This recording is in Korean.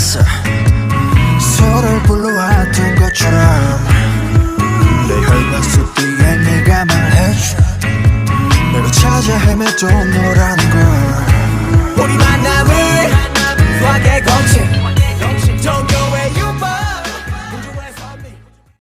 잤어. 서로 불러왔던 것처럼 내 혈관 속 뒤에 네가 말해줘. 내가 찾아 헤매던 너란 걸.